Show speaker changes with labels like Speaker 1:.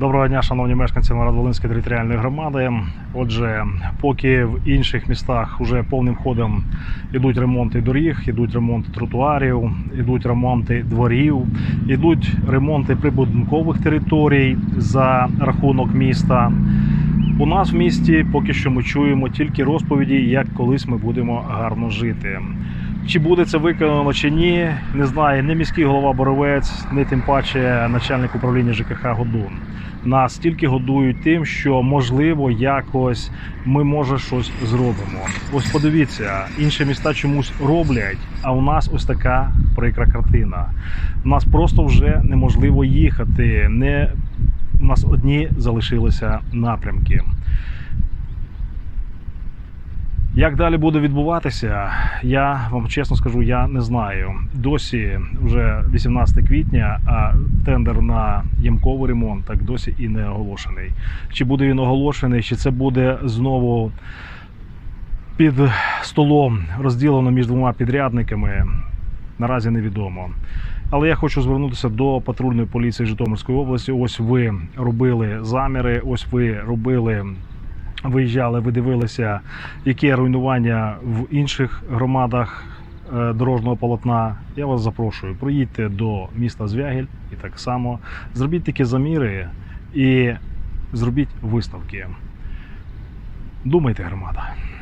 Speaker 1: Доброго дня, шановні мешканці Новоград-Волинської територіальної громади. Отже, поки в інших містах вже повним ходом ідуть ремонти доріг, ідуть ремонти тротуарів, ідуть ремонти дворів, ідуть ремонти прибудинкових територій за рахунок міста. У нас в місті поки що ми чуємо тільки розповіді, як колись ми будемо гарно жити. Чи буде це виконано чи ні, не знає ні міський голова Боровець, ні тим паче начальник управління ЖКХ Годун. Нас тільки годують тим, що можливо якось ми може щось зробимо. Ось подивіться, інші міста чомусь роблять, а у нас ось така прикра картина. У нас просто вже неможливо їхати. Не у нас одні залишилися напрямки. Як далі буде відбуватися, я вам чесно скажу, я не знаю. Досі вже 18 квітня, а тендер на ямковий ремонт так досі і не оголошений. Чи буде він оголошений, чи це буде знову під столом розділено між двома підрядниками, наразі невідомо. Але я хочу звернутися до патрульної поліції Житомирської області. Ось ви робили заміри, ось ви робили виїжджали, ви дивилися, яке руйнування в інших громадах е, дорожнього полотна. Я вас запрошую, приїдьте до міста Звягіль і так само зробіть такі заміри і зробіть висновки. Думайте, громада.